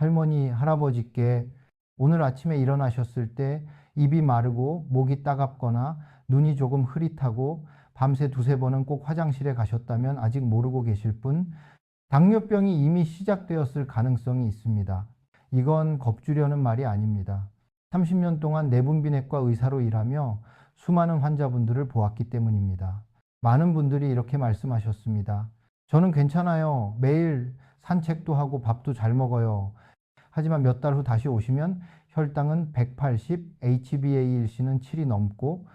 할머니, 할아버지께 오늘 아침에 일어나셨을 때 입이 마르고 목이 따갑거나 눈이 조금 흐릿하고 밤새 두세 번은 꼭 화장실에 가셨다면 아직 모르고 계실 뿐 당뇨병이 이미 시작되었을 가능성이 있습니다. 이건 겁주려는 말이 아닙니다. 30년 동안 내분비내과 의사로 일하며 수많은 환자분들을 보았기 때문입니다. 많은 분들이 이렇게 말씀하셨습니다. 저는 괜찮아요. 매일 산책도 하고 밥도 잘 먹어요. 하지만 몇 달 후 다시 오시면 혈당은 180, HbA1c는 7이 넘고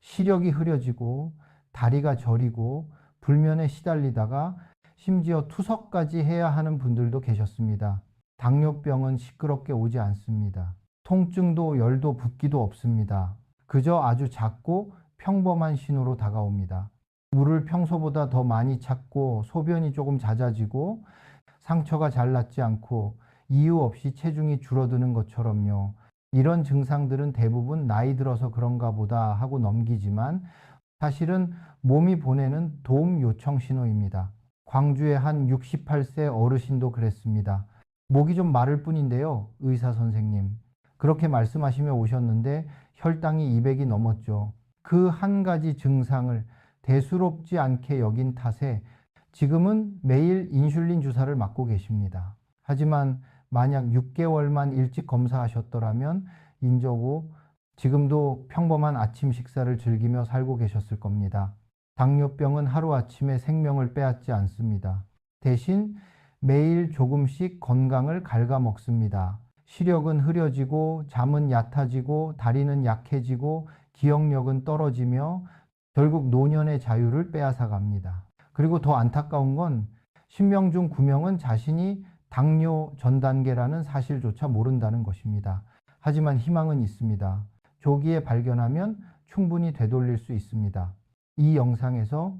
시력이 흐려지고 다리가 저리고 불면에 시달리다가 심지어 투석까지 해야 하는 분들도 계셨습니다. 당뇨병은 시끄럽게 오지 않습니다. 통증도 열도 붓기도 없습니다. 그저 아주 작고 평범한 신호로 다가옵니다. 물을 평소보다 더 많이 찾고 소변이 조금 잦아지고 상처가 잘 낫지 않고 이유 없이 체중이 줄어드는 것처럼요. 이런 증상들은 대부분 나이 들어서 그런가 보다 하고 넘기지만 사실은 몸이 보내는 도움 요청 신호입니다. 광주의 한 68세 어르신도 그랬습니다. 목이 좀 마를 뿐인데요. 의사 선생님. 그렇게 말씀하시며 오셨는데 혈당이 200이 넘었죠. 그 한 가지 증상을 대수롭지 않게 여긴 탓에 지금은 매일 인슐린 주사를 맞고 계십니다. 하지만 만약 6개월만 일찍 검사하셨더라면 인저고 지금도 평범한 아침 식사를 즐기며 살고 계셨을 겁니다. 당뇨병은 하루아침에 생명을 빼앗지 않습니다. 대신 매일 조금씩 건강을 갉아먹습니다. 시력은 흐려지고 잠은 얕아지고 다리는 약해지고 기억력은 떨어지며 결국 노년의 자유를 빼앗아 갑니다. 그리고 더 안타까운 건 10명 중 9명은 자신이 당뇨 전 단계라는 사실조차 모른다는 것입니다. 하지만 희망은 있습니다. 조기에 발견하면 충분히 되돌릴 수 있습니다. 이 영상에서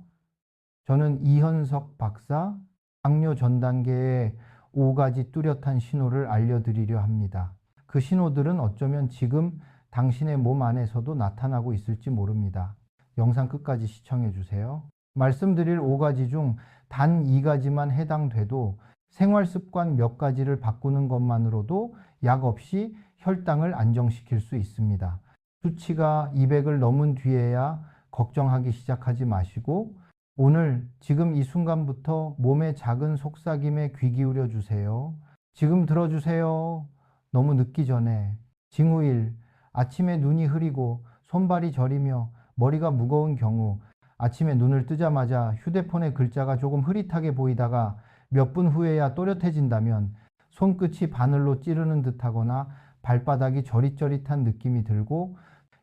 저는 이현석 박사 당뇨 전 단계의 5가지 뚜렷한 신호를 알려드리려 합니다. 그 신호들은 어쩌면 지금 당신의 몸 안에서도 나타나고 있을지 모릅니다. 영상 끝까지 시청해 주세요. 말씀드릴 5가지 중 단 2가지만 해당돼도 생활 습관 몇 가지를 바꾸는 것만으로도 약 없이 혈당을 안정시킬 수 있습니다. 수치가 200을 넘은 뒤에야 걱정하기 시작하지 마시고 오늘 지금 이 순간부터 몸의 작은 속삭임에 귀 기울여 주세요. 지금 들어주세요. 너무 늦기 전에. 징후 1. 아침에 눈이 흐리고 손발이 저리며 머리가 무거운 경우 아침에 눈을 뜨자마자 휴대폰의 글자가 조금 흐릿하게 보이다가 몇 분 후에야 또렷해진다면 손끝이 바늘로 찌르는 듯하거나 발바닥이 저릿저릿한 느낌이 들고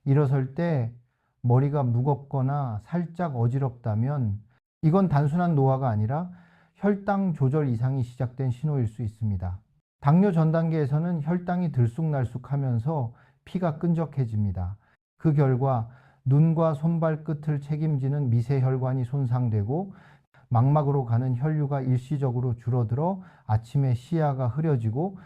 일어설 때 머리가 무겁거나 살짝 어지럽다면 이건 단순한 노화가 아니라 혈당 조절 이상이 시작된 신호일 수 있습니다. 당뇨 전 단계에서는 혈당이 들쑥날쑥하면서 피가 끈적해집니다. 그 결과 눈과 손발 끝을 책임지는 미세혈관이 손상되고 망막으로 가는 혈류가 일시적으로 줄어들어 아침에 시야가 흐려지고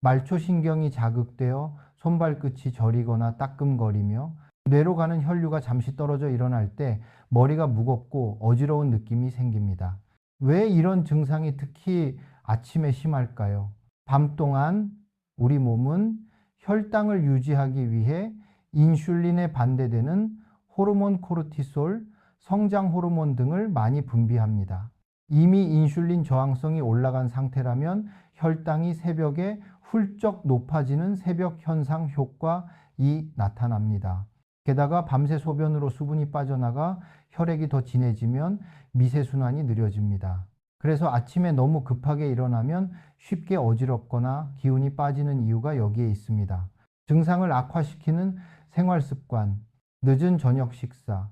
말초신경이 자극되어 손발끝이 저리거나 따끔거리며 뇌로 가는 혈류가 잠시 떨어져 일어날 때 머리가 무겁고 어지러운 느낌이 생깁니다. 왜 이런 증상이 특히 아침에 심할까요? 밤 동안 우리 몸은 혈당을 유지하기 위해 인슐린에 반대되는 호르몬 코르티솔, 성장 호르몬 등을 많이 분비합니다. 이미 인슐린 저항성이 올라간 상태라면 혈당이 새벽에 훌쩍 높아지는 새벽 현상 효과이 나타납니다. 게다가 밤새 소변으로 수분이 빠져나가 혈액이 더 진해지면 미세순환이 느려집니다. 그래서 아침에 너무 급하게 일어나면 쉽게 어지럽거나 기운이 빠지는 이유가 여기에 있습니다. 증상을 악화시키는 생활 습관, 늦은 저녁 식사,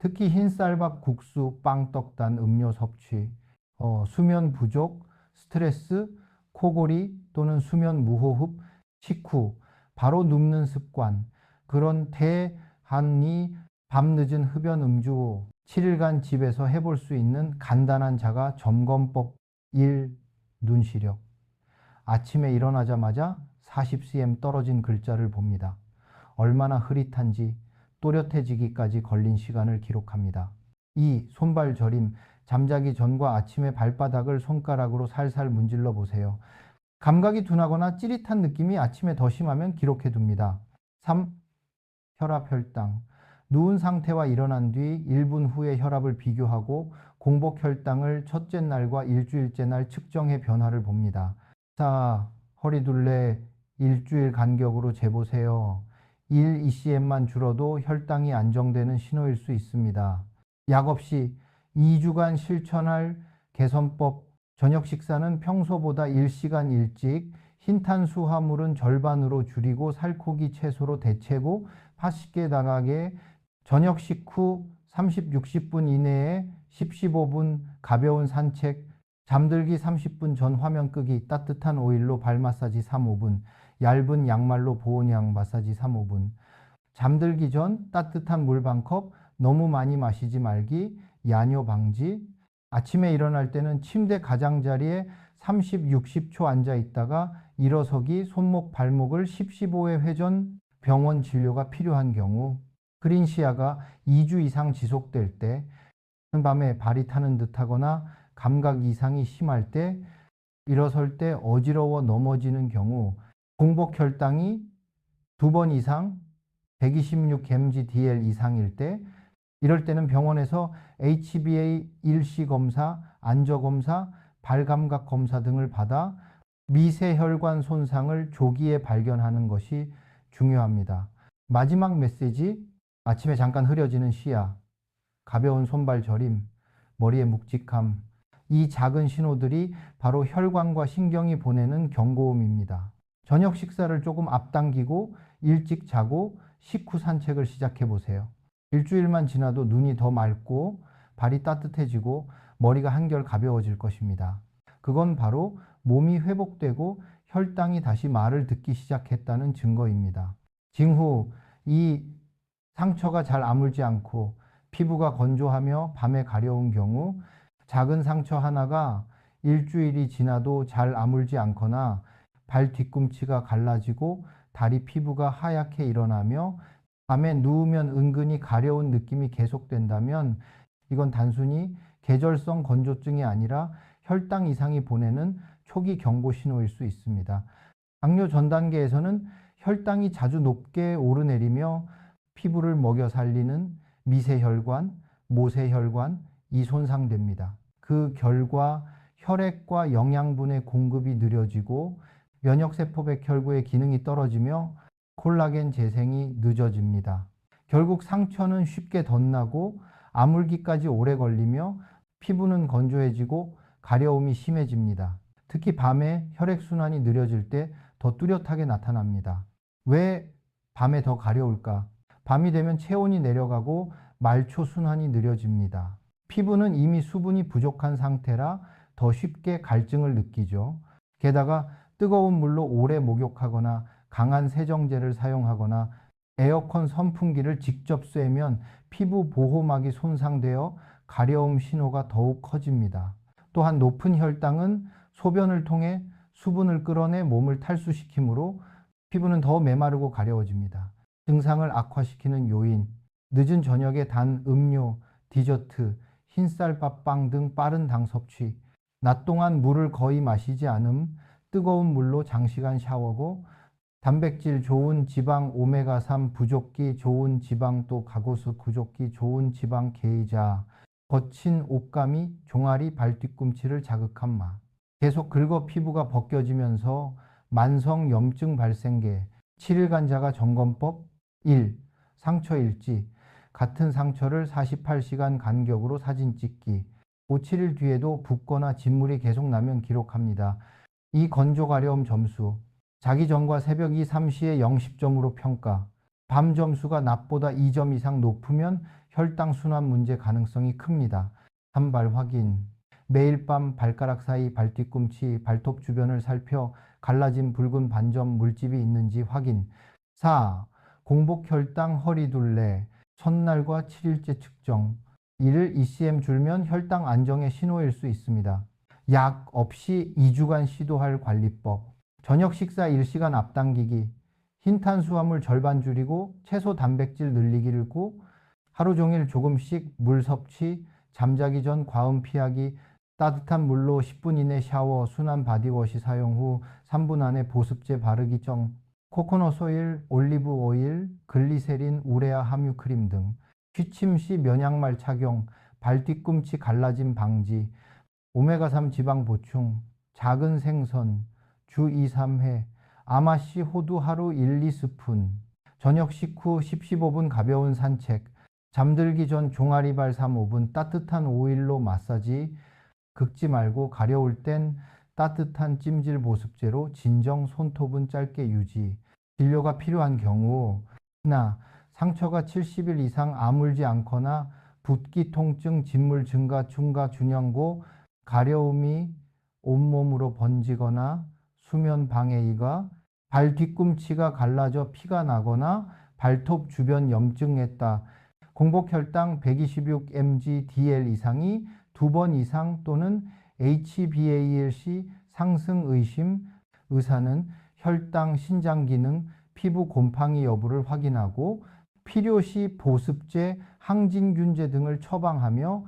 특히 흰쌀밥, 국수, 빵, 떡단, 음료 섭취, 어, 수면 부족, 스트레스, 코골이 또는 수면 무호흡, 식후, 바로 눕는 습관, 그런 대한이 밤늦은 흡연 음주 7일간 집에서 해볼 수 있는 간단한 자가 점검법 1. 눈시력. 아침에 일어나자마자 40cm 떨어진 글자를 봅니다. 얼마나 흐릿한지 또렷해지기까지 걸린 시간을 기록합니다. 2. 손발 저림. 잠자기 전과 아침에 발바닥을 손가락으로 살살 문질러 보세요. 감각이 둔하거나 찌릿한 느낌이 아침에 더 심하면 기록해 둡니다. 3. 혈압 혈당. 누운 상태와 일어난 뒤 1분 후에 혈압을 비교하고 공복 혈당을 첫째 날과 일주일째 날 측정해 변화를 봅니다. 자, 허리 둘레 일주일 간격으로 재보세요. 1 ECM만 줄어도 혈당이 안정되는 신호일 수 있습니다. 약 없이 2주간 실천할 개선법 저녁 식사는 평소보다 1시간 일찍 흰 탄수화물은 절반으로 줄이고 살코기 채소로 대체고 파식게 나가게 저녁 식후 30, 60분 이내에 10, 15분 가벼운 산책, 잠들기 30분 전 화면 끄기, 따뜻한 오일로 발 마사지 3, 5분, 얇은 양말로 보온양 마사지 3, 5분. 잠들기 전 따뜻한 물 반 컵, 너무 많이 마시지 말기, 야뇨 방지. 아침에 일어날 때는 침대 가장자리에 30, 60초 앉아 있다가 일어서기, 손목, 발목을 10, 15회 회전 병원 진료가 필요한 경우, 그린시아가 2주 이상 지속될 때, 밤에 발이 타는 듯 하거나 감각 이상이 심할 때, 일어설 때 어지러워 넘어지는 경우, 공복 혈당이 두 번 이상 126 mgdl 이상일 때, 이럴 때는 병원에서 HbA1c 검사, 안저 검사, 발감각 검사 등을 받아 미세혈관 손상을 조기에 발견하는 것이 중요합니다. 마지막 메시지, 아침에 잠깐 흐려지는 시야, 가벼운 손발 저림, 머리의 묵직함, 이 작은 신호들이 바로 혈관과 신경이 보내는 경고음입니다. 저녁 식사를 조금 앞당기고 일찍 자고 식후 산책을 시작해 보세요. 일주일만 지나도 눈이 더 맑고 발이 따뜻해지고 머리가 한결 가벼워질 것입니다. 그건 바로 몸이 회복되고 혈당이 다시 말을 듣기 시작했다는 증거입니다. 징후, 이 상처가 잘 아물지 않고 피부가 건조하며 밤에 가려운 경우 작은 상처 하나가 일주일이 지나도 잘 아물지 않거나 발 뒤꿈치가 갈라지고 다리 피부가 하얗게 일어나며 밤에 누우면 은근히 가려운 느낌이 계속된다면 이건 단순히 계절성 건조증이 아니라 혈당 이상이 보내는 초기 경고 신호일 수 있습니다. 당뇨 전 단계에서는 혈당이 자주 높게 오르내리며 피부를 먹여 살리는 미세혈관, 모세혈관, 이 손상됩니다. 그 결과 혈액과 영양분의 공급이 느려지고 면역세포 백 혈구의 기능이 떨어지며 콜라겐 재생이 늦어집니다. 결국 상처는 쉽게 덧나고 아물기까지 오래 걸리며 피부는 건조해지고 가려움이 심해집니다. 특히 밤에 혈액순환이 느려질 때 더 뚜렷하게 나타납니다. 왜 밤에 더 가려울까? 밤이 되면 체온이 내려가고 말초 순환이 느려집니다. 피부는 이미 수분이 부족한 상태라 더 쉽게 갈증을 느끼죠. 게다가 뜨거운 물로 오래 목욕하거나 강한 세정제를 사용하거나 에어컨 선풍기를 직접 쐬면 피부 보호막이 손상되어 가려움 신호가 더욱 커집니다. 또한 높은 혈당은 소변을 통해 수분을 끌어내 몸을 탈수시키므로 피부는 더 메마르고 가려워집니다. 증상을 악화시키는 요인, 늦은 저녁에 단 음료, 디저트, 흰쌀밥 빵 등 빠른 당 섭취, 낮 동안 물을 거의 마시지 않음, 뜨거운 물로 장시간 샤워고, 단백질 좋은 지방 오메가3 부족기 좋은 지방 또 가고수 부족기 좋은 지방 게이자, 거친 옷감이 종아리 발뒤꿈치를 자극한 맛. 계속 긁어 피부가 벗겨지면서 만성 염증 발생계, 7일 간자가 점검법 1. 상처 일지. 같은 상처를 48시간 간격으로 사진 찍기. 5, 7일 뒤에도 붓거나 진물이 계속 나면 기록합니다. 이 건조 가려움 점수. 자기 전과 새벽 2, 3시에 0, 10점으로 평가. 밤 점수가 낮보다 2점 이상 높으면 혈당 순환 문제 가능성이 큽니다. 한발 확인. 매일 밤 발가락 사이 발뒤꿈치, 발톱 주변을 살펴 갈라진 붉은 반점 물집이 있는지 확인. 4. 공복 혈당 허리 둘레, 첫날과 7일째 측정. 이를 ECM 줄면 혈당 안정의 신호일 수 있습니다. 약 없이 2주간 시도할 관리법. 저녁 식사 1시간 앞당기기. 흰 탄수화물 절반 줄이고 채소 단백질 늘리기 를 고 하루 종일 조금씩 물 섭취, 잠자기 전 과음 피하기, 따뜻한 물로 10분 이내 샤워, 순한 바디워시 사용 후 3분 안에 보습제 바르기 정, 코코넛 오일, 올리브 오일, 글리세린, 우레아 함유 크림 등 취침 시 면양말 착용, 발 뒤꿈치 갈라짐 방지, 오메가3 지방 보충, 작은 생선, 주 2, 3회, 아마씨 호두 하루 1, 2스푼, 저녁 식후 10, 15분 가벼운 산책, 잠들기 전 종아리 발 3, 5분 따뜻한 오일로 마사지, 긁지 말고 가려울 땐 따뜻한 찜질 보습제로 진정 손톱은 짧게 유지. 진료가 필요한 경우 하나 상처가 70일 이상 아물지 않거나 붓기 통증, 진물 증가, 충가, 준영고, 가려움이 온몸으로 번지거나 수면 방해이가 발 뒤꿈치가 갈라져 피가 나거나 발톱 주변 염증했다. 공복 혈당 126mg DL 이상이 두 번 이상 또는 HbA1c 상승 의심 의사는 혈당, 신장 기능, 피부 곰팡이 여부를 확인하고 필요시 보습제, 항진균제 등을 처방하며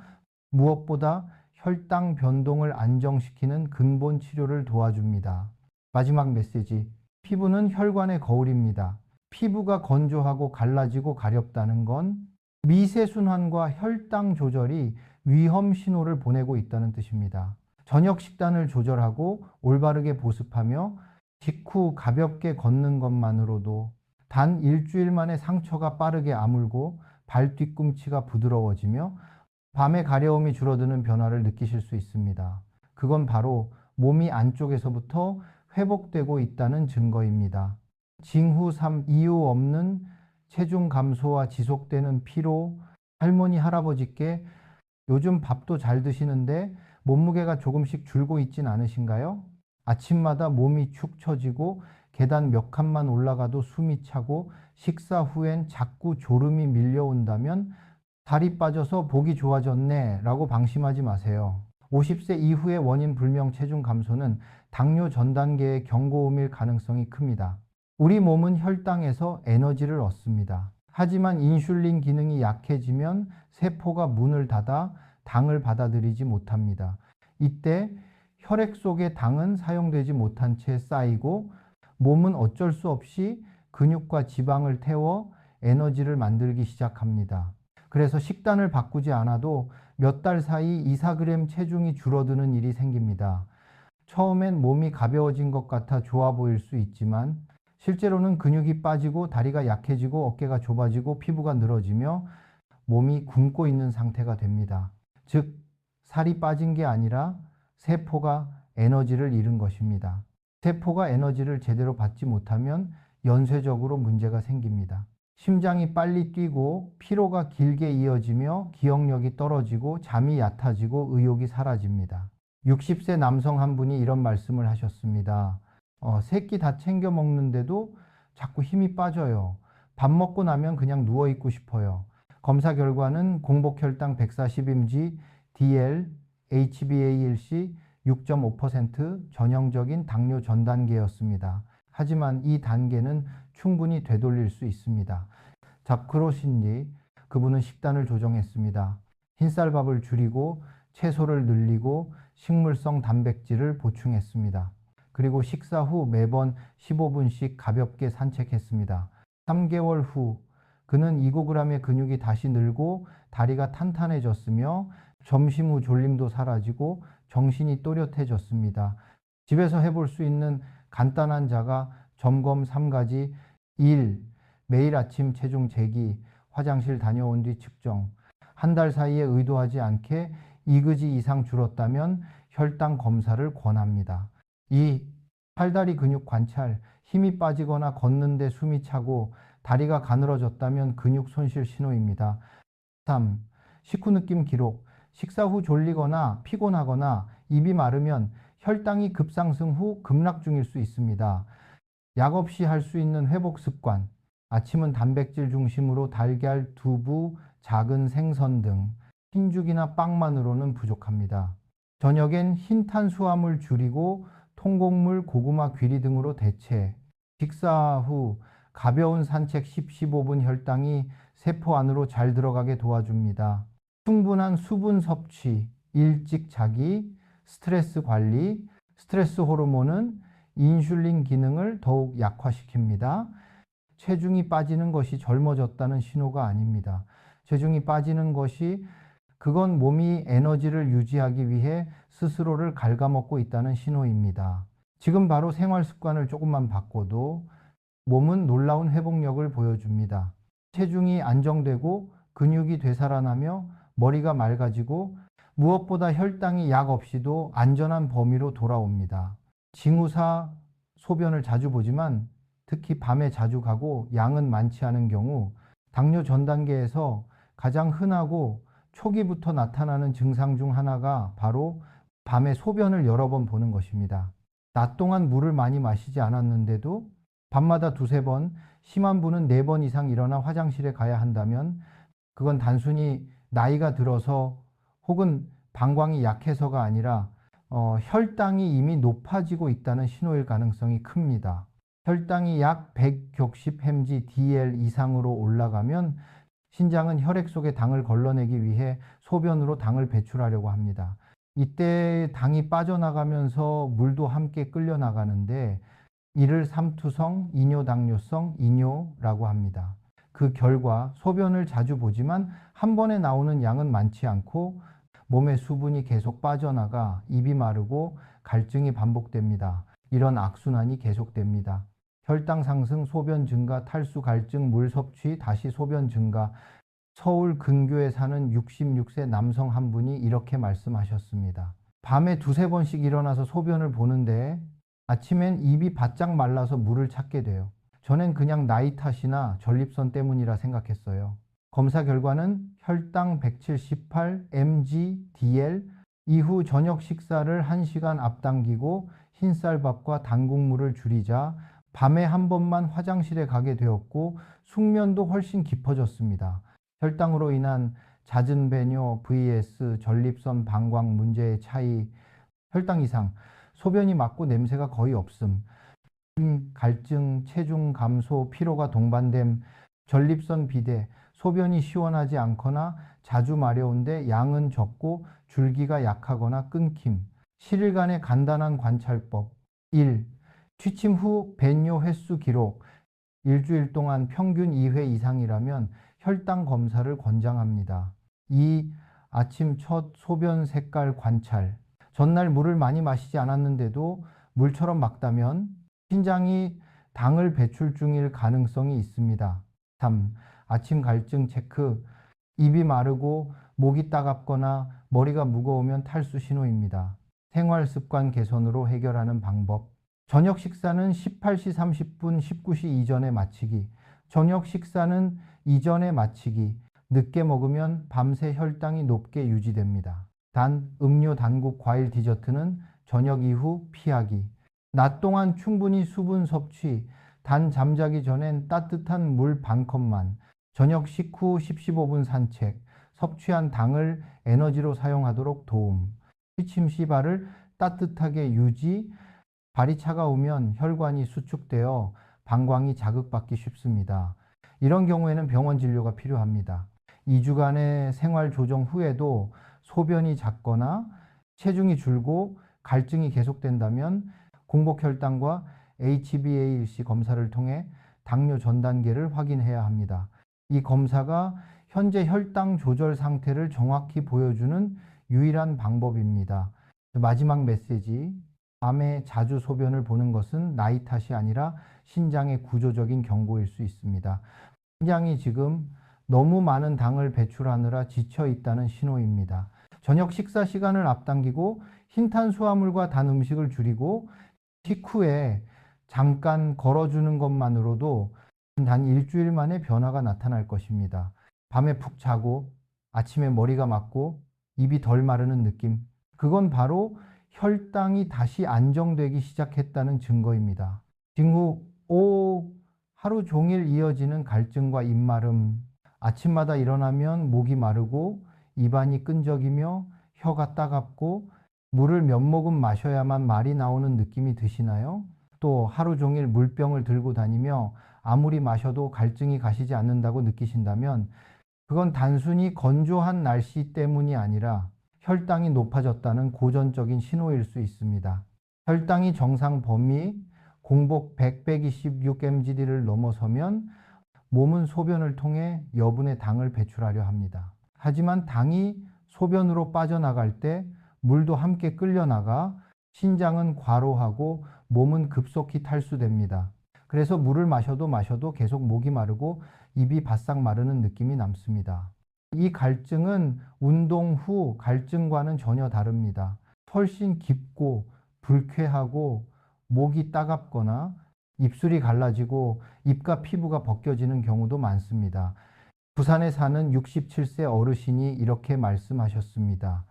무엇보다 혈당 변동을 안정시키는 근본 치료를 도와줍니다. 마지막 메시지. 피부는 혈관의 거울입니다. 피부가 건조하고 갈라지고 가렵다는 건 미세순환과 혈당 조절이 위험 신호를 보내고 있다는 뜻입니다. 저녁 식단을 조절하고 올바르게 보습하며 직후 가볍게 걷는 것만으로도 단 일주일 만에 상처가 빠르게 아물고 발 뒤꿈치가 부드러워지며 밤에 가려움이 줄어드는 변화를 느끼실 수 있습니다. 그건 바로 몸이 안쪽에서부터 회복되고 있다는 증거입니다. 징후 3 이유 없는 체중 감소와 지속되는 피로, 할머니, 할아버지께 요즘 밥도 잘 드시는데 몸무게가 조금씩 줄고 있진 않으신가요? 아침마다 몸이 축 처지고 계단 몇 칸만 올라가도 숨이 차고 식사 후엔 자꾸 졸음이 밀려온다면 살이 빠져서 보기 좋아졌네 라고 방심하지 마세요. 50세 이후의 원인 불명 체중 감소는 당뇨 전 단계의 경고음일 가능성이 큽니다. 우리 몸은 혈당에서 에너지를 얻습니다. 하지만 인슐린 기능이 약해지면 세포가 문을 닫아 당을 받아들이지 못합니다. 이때 혈액 속의 당은 사용되지 못한 채 쌓이고 몸은 어쩔 수 없이 근육과 지방을 태워 에너지를 만들기 시작합니다. 그래서 식단을 바꾸지 않아도 몇 달 사이 2, 4g 체중이 줄어드는 일이 생깁니다. 처음엔 몸이 가벼워진 것 같아 좋아 보일 수 있지만 실제로는 근육이 빠지고 다리가 약해지고 어깨가 좁아지고 피부가 늘어지며 몸이 굶고 있는 상태가 됩니다. 즉, 살이 빠진 게 아니라 세포가 에너지를 잃은 것입니다. 세포가 에너지를 제대로 받지 못하면 연쇄적으로 문제가 생깁니다. 심장이 빨리 뛰고 피로가 길게 이어지며 기억력이 떨어지고 잠이 얕아지고 의욕이 사라집니다. 60세 남성 한 분이 이런 말씀을 하셨습니다. 어, 새끼 다 챙겨 먹는데도 자꾸 힘이 빠져요. 밥 먹고 나면 그냥 누워 있고 싶어요. 검사 결과는 공복 혈당 140mg, DL, HbA1c 6.5% 전형적인 당뇨 전 단계였습니다. 하지만 이 단계는 충분히 되돌릴 수 있습니다. 자크로신리 그분은 식단을 조정했습니다. 흰쌀밥을 줄이고 채소를 늘리고 식물성 단백질을 보충했습니다. 그리고 식사 후 매번 15분씩 가볍게 산책했습니다. 3개월 후 그는 2g의 근육이 다시 늘고 다리가 탄탄해졌으며 점심 후 졸림도 사라지고 정신이 또렷해졌습니다. 집에서 해볼 수 있는 간단한 자가 점검 3가지 1. 매일 아침 체중 재기, 화장실 다녀온 뒤 측정. 한 달 사이에 의도하지 않게 2그지 이상 줄었다면 혈당 검사를 권합니다. 2. 팔다리 근육 관찰, 힘이 빠지거나 걷는데 숨이 차고 다리가 가늘어졌다면 근육 손실 신호입니다. 3. 식후 느낌 기록, 식사 후 졸리거나 피곤하거나 입이 마르면 혈당이 급상승 후 급락 중일 수 있습니다. 약 없이 할 수 있는 회복 습관, 아침은 단백질 중심으로 달걀, 두부, 작은 생선 등 흰죽이나 빵만으로는 부족합니다. 저녁엔 흰 탄수화물 줄이고 통곡물, 고구마, 귀리 등으로 대체. 식사 후 가벼운 산책 10, 15분 혈당이 세포 안으로 잘 들어가게 도와줍니다. 충분한 수분 섭취, 일찍 자기, 스트레스 관리, 스트레스 호르몬은 인슐린 기능을 더욱 약화시킵니다. 체중이 빠지는 것이 젊어졌다는 신호가 아닙니다. 체중이 빠지는 것이 그건 몸이 에너지를 유지하기 위해 스스로를 갉아먹고 있다는 신호입니다. 지금 바로 생활 습관을 조금만 바꿔도 몸은 놀라운 회복력을 보여줍니다. 체중이 안정되고 근육이 되살아나며 머리가 맑아지고 무엇보다 혈당이 약 없이도 안전한 범위로 돌아옵니다. 징후사 소변을 자주 보지만 특히 밤에 자주 가고 양은 많지 않은 경우 당뇨 전 단계에서 가장 흔하고 초기부터 나타나는 증상 중 하나가 바로 밤에 소변을 여러 번 보는 것입니다. 낮 동안 물을 많이 마시지 않았는데도 밤마다 두세 번, 심한 분은 네 번 이상 일어나 화장실에 가야 한다면 그건 단순히 나이가 들어서 혹은 방광이 약해서가 아니라 어, 혈당이 이미 높아지고 있다는 신호일 가능성이 큽니다. 혈당이 약 160 햄지 DL 이상으로 올라가면 신장은 혈액 속에 당을 걸러내기 위해 소변으로 당을 배출하려고 합니다. 이때 당이 빠져나가면서 물도 함께 끌려 나가는데 이를 삼투성 이뇨당뇨성 이뇨라고 합니다. 그 결과 소변을 자주 보지만 한 번에 나오는 양은 많지 않고 몸의 수분이 계속 빠져나가 입이 마르고 갈증이 반복됩니다. 이런 악순환이 계속됩니다. 혈당 상승, 소변 증가, 탈수, 갈증, 물 섭취, 다시 소변 증가. 서울 근교에 사는 66세 남성 한 분이 이렇게 말씀하셨습니다. 밤에 두세 번씩 일어나서 소변을 보는데 아침엔 입이 바짝 말라서 물을 찾게 돼요. 전엔 그냥 나이 탓이나 전립선 때문이라 생각했어요. 검사 결과는 혈당 178 mg/dl 이후 저녁 식사를 1시간 앞당기고 흰쌀밥과 단국물을 줄이자 밤에 한 번만 화장실에 가게 되었고 숙면도 훨씬 깊어졌습니다. 혈당으로 인한 잦은 배뇨 vs 전립선 방광 문제의 차이 혈당 이상 소변이 맑고 냄새가 거의 없음 갈증 체중 감소 피로가 동반됨 전립선 비대 소변이 시원하지 않거나 자주 마려운데 양은 적고 줄기가 약하거나 끊김 7일간의 간단한 관찰법 1. 취침 후 배뇨 횟수 기록 일주일 동안 평균 2회 이상이라면 혈당 검사를 권장합니다. 2. 아침 첫 소변 색깔 관찰. 전날 물을 많이 마시지 않았는데도 물처럼 막다면 신장이 당을 배출 중일 가능성이 있습니다. 3. 아침 갈증 체크. 입이 마르고 목이 따갑거나 머리가 무거우면 탈수 신호입니다. 생활 습관 개선으로 해결하는 방법. 저녁 식사는 18시 30분, 19시 이전에 마치기. 저녁 식사는 이전에 마치기. 늦게 먹으면 밤새 혈당이 높게 유지됩니다. 단, 음료, 단국, 과일, 디저트는 저녁 이후 피하기. 낮 동안 충분히 수분 섭취. 단 잠자기 전엔 따뜻한 물 반 컵만. 저녁 식후 10, 15분 산책. 섭취한 당을 에너지로 사용하도록 도움. 취침 시발을 따뜻하게 유지. 발이 차가우면 혈관이 수축되어 방광이 자극받기 쉽습니다. 이런 경우에는 병원 진료가 필요합니다. 2주간의 생활 조정 후에도 소변이 잦거나 체중이 줄고 갈증이 계속된다면 공복혈당과 HbA1c 검사를 통해 당뇨 전 단계를 확인해야 합니다. 이 검사가 현재 혈당 조절 상태를 정확히 보여주는 유일한 방법입니다. 마지막 메시지. 밤에 자주 소변을 보는 것은 나이 탓이 아니라 신장의 구조적인 경고일 수 있습니다. 신장이 지금 너무 많은 당을 배출하느라 지쳐 있다는 신호입니다. 저녁 식사 시간을 앞당기고 흰 탄수화물과 단 음식을 줄이고 식후에 잠깐 걸어주는 것만으로도 단 일주일 만에 변화가 나타날 것입니다. 밤에 푹 자고 아침에 머리가 맑고 입이 덜 마르는 느낌. 그건 바로 혈당이 다시 안정되기 시작했다는 증거입니다. 징후 5. 하루 종일 이어지는 갈증과 입마름. 아침마다 일어나면 목이 마르고 입안이 끈적이며 혀가 따갑고 물을 몇 모금 마셔야만 말이 나오는 느낌이 드시나요? 또 하루 종일 물병을 들고 다니며 아무리 마셔도 갈증이 가시지 않는다고 느끼신다면 그건 단순히 건조한 날씨 때문이 아니라 혈당이 높아졌다는 고전적인 신호일 수 있습니다. 혈당이 정상 범위 공복 100, 126mgd를 넘어서면 몸은 소변을 통해 여분의 당을 배출하려 합니다. 하지만 당이 소변으로 빠져나갈 때 물도 함께 끌려나가 신장은 과로하고 몸은 급속히 탈수됩니다. 그래서 물을 마셔도 마셔도 계속 목이 마르고 입이 바싹 마르는 느낌이 남습니다. 이 갈증은 운동 후 갈증과는 전혀 다릅니다. 훨씬 깊고 불쾌하고 목이 따갑거나 입술이 갈라지고 입과 피부가 벗겨지는 경우도 많습니다. 부산에 사는 67세 어르신이 이렇게 말씀하셨습니다.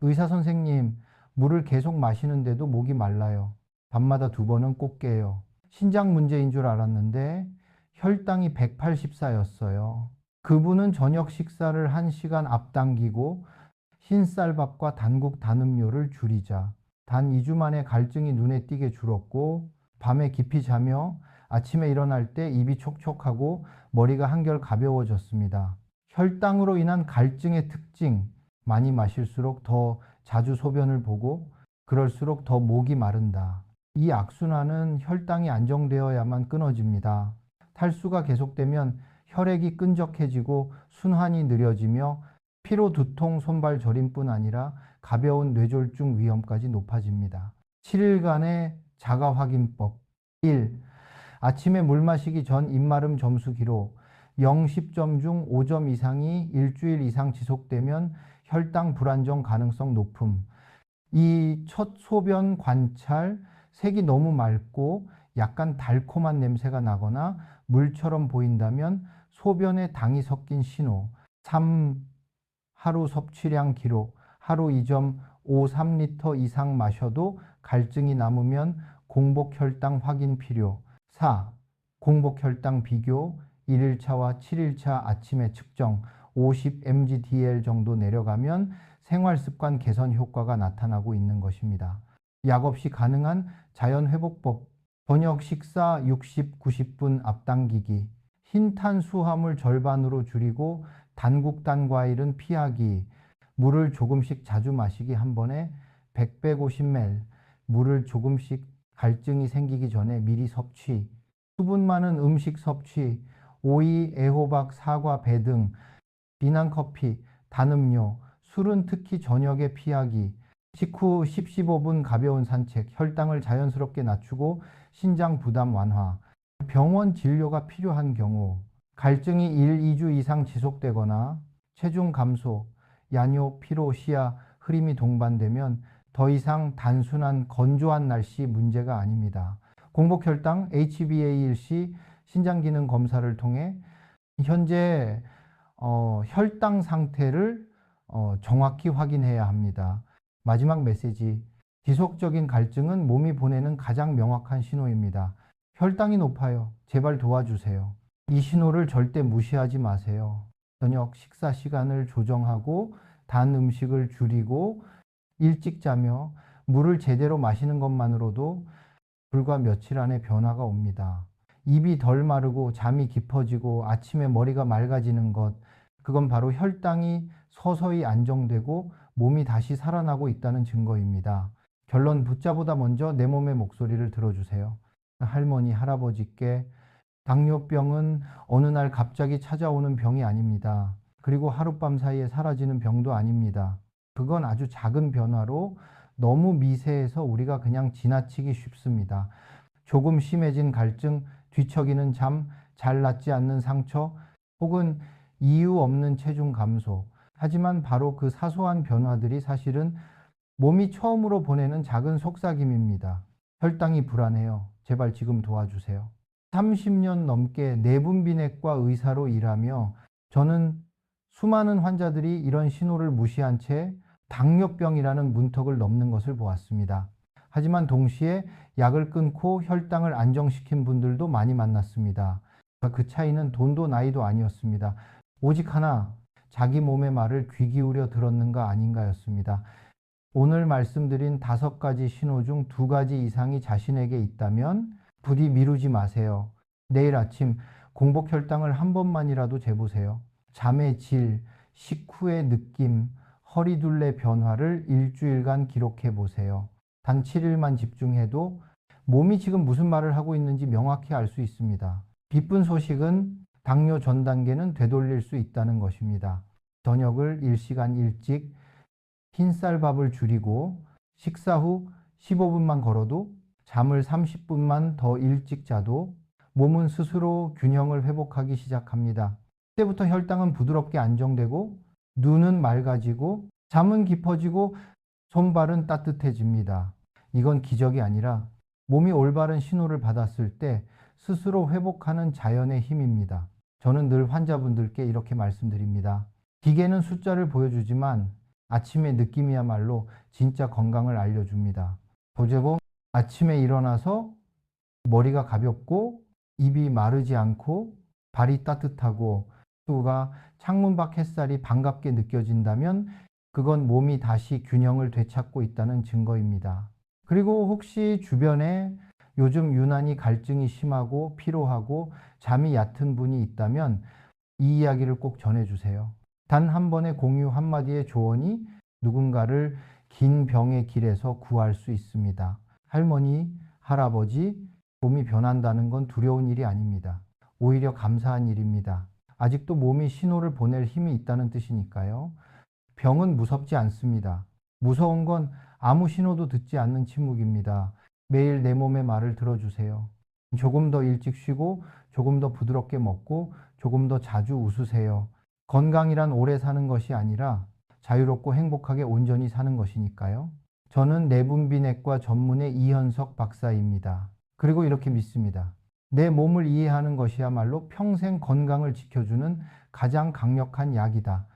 의사 선생님, 물을 계속 마시는데도 목이 말라요. 밤마다 두 번은 꼭 깨요. 신장 문제인 줄 알았는데 혈당이 184였어요. 그분은 저녁 식사를 1시간 앞당기고 흰쌀밥과 단국 단음료를 줄이자 단 2주 만에 갈증이 눈에 띄게 줄었고 밤에 깊이 자며 아침에 일어날 때 입이 촉촉하고 머리가 한결 가벼워졌습니다. 혈당으로 인한 갈증의 특징, 많이 마실수록 더 자주 소변을 보고 그럴수록 더 목이 마른다. 이 악순환은 혈당이 안정되어야만 끊어집니다. 탈수가 계속되면 혈액이 끈적해지고 순환이 느려지며 피로 두통, 손발 저림뿐 아니라 가벼운 뇌졸중 위험까지 높아집니다. 7일간의 자가 확인법 1. 아침에 물 마시기 전 입마름 점수 기록 0, 10점 중 5점 이상이 일주일 이상 지속되면 혈당 불안정 가능성 높음. 이 첫 소변 관찰, 색이 너무 맑고 약간 달콤한 냄새가 나거나 물처럼 보인다면 소변에 당이 섞인 신호. 3. 하루 섭취량 기록. 하루 2.53리터 이상 마셔도 갈증이 남으면 공복혈당 확인 필요. 4. 공복혈당 비교. 1일차와 7일차 아침에 측정 50 mgdl 정도 내려가면 생활습관 개선 효과가 나타나고 있는 것입니다. 약 없이 가능한 자연회복법, 저녁 식사 60, 90분 앞당기기, 흰 탄수화물 절반으로 줄이고 단국단 과일은 피하기, 물을 조금씩 자주 마시기 한 번에 100, 150ml, 물을 조금씩 갈증이 생기기 전에 미리 섭취, 수분 많은 음식 섭취, 오이, 애호박, 사과, 배 등 비난 커피, 단음료, 술은 특히 저녁에 피하기, 식후 10, 15분 가벼운 산책, 혈당을 자연스럽게 낮추고 신장 부담 완화, 병원 진료가 필요한 경우, 갈증이 1, 2주 이상 지속되거나 체중 감소, 야뇨, 피로, 시야, 흐림이 동반되면 더 이상 단순한 건조한 날씨 문제가 아닙니다. 공복혈당 HbA1c 신장기능 검사를 통해 현재 어, 혈당 상태를 어, 정확히 확인해야 합니다. 마지막 메시지. 지속적인 갈증은 몸이 보내는 가장 명확한 신호입니다. 혈당이 높아요. 제발 도와주세요. 이 신호를 절대 무시하지 마세요. 저녁 식사 시간을 조정하고 단 음식을 줄이고 일찍 자며 물을 제대로 마시는 것만으로도 불과 며칠 안에 변화가 옵니다. 입이 덜 마르고 잠이 깊어지고 아침에 머리가 맑아지는 것, 그건 바로 혈당이 서서히 안정되고 몸이 다시 살아나고 있다는 증거입니다. 결론 붙자보다 먼저 내 몸의 목소리를 들어주세요. 할머니, 할아버지께 당뇨병은 어느 날 갑자기 찾아오는 병이 아닙니다. 그리고 하룻밤 사이에 사라지는 병도 아닙니다. 그건 아주 작은 변화로 너무 미세해서 우리가 그냥 지나치기 쉽습니다. 조금 심해진 갈증, 뒤척이는 잠, 잘 낫지 않는 상처, 혹은 이유 없는 체중 감소. 하지만 바로 그 사소한 변화들이 사실은 몸이 처음으로 보내는 작은 속삭임입니다. 혈당이 불안해요. 제발 지금 도와주세요. 30년 넘게 내분비내과 의사로 일하며 저는 수많은 환자들이 이런 신호를 무시한 채 당뇨병이라는 문턱을 넘는 것을 보았습니다. 하지만 동시에 약을 끊고 혈당을 안정시킨 분들도 많이 만났습니다. 그 차이는 돈도 나이도 아니었습니다. 오직 하나, 자기 몸의 말을 귀 기울여 들었는가 아닌가였습니다. 오늘 말씀드린 다섯 가지 신호 중 두 가지 이상이 자신에게 있다면 부디 미루지 마세요. 내일 아침 공복 혈당을 한 번만이라도 재보세요. 잠의 질, 식후의 느낌, 허리둘레 변화를 일주일간 기록해 보세요. 단 7일만 집중해도 몸이 지금 무슨 말을 하고 있는지 명확히 알 수 있습니다. 기쁜 소식은 당뇨 전 단계는 되돌릴 수 있다는 것입니다. 저녁을 1시간 일찍 흰쌀밥을 줄이고 식사 후 15분만 걸어도 잠을 30분만 더 일찍 자도 몸은 스스로 균형을 회복하기 시작합니다. 그때부터 혈당은 부드럽게 안정되고 눈은 맑아지고 잠은 깊어지고 손발은 따뜻해집니다. 이건 기적이 아니라 몸이 올바른 신호를 받았을 때 스스로 회복하는 자연의 힘입니다. 저는 늘 환자분들께 이렇게 말씀드립니다. 기계는 숫자를 보여주지만 아침의 느낌이야말로 진짜 건강을 알려줍니다. 보제공 아침에 일어나서 머리가 가볍고 입이 마르지 않고 발이 따뜻하고 또가 창문 밖 햇살이 반갑게 느껴진다면 그건 몸이 다시 균형을 되찾고 있다는 증거입니다. 그리고 혹시 주변에 요즘 유난히 갈증이 심하고 피로하고 잠이 얕은 분이 있다면 이 이야기를 꼭 전해주세요. 단 한 번의 공유 한마디의 조언이 누군가를 긴 병의 길에서 구할 수 있습니다. 할머니, 할아버지, 몸이 변한다는 건 두려운 일이 아닙니다. 오히려 감사한 일입니다. 아직도 몸이 신호를 보낼 힘이 있다는 뜻이니까요. 병은 무섭지 않습니다. 무서운 건 아무 신호도 듣지 않는 침묵입니다. 매일 내 몸의 말을 들어주세요. 조금 더 일찍 쉬고, 조금 더 부드럽게 먹고, 조금 더 자주 웃으세요. 건강이란 오래 사는 것이 아니라 자유롭고 행복하게 온전히 사는 것이니까요. 저는 내분비내과 전문의 이현석 박사입니다. 그리고 이렇게 믿습니다. 내 몸을 이해하는 것이야말로 평생 건강을 지켜주는 가장 강력한 약이다.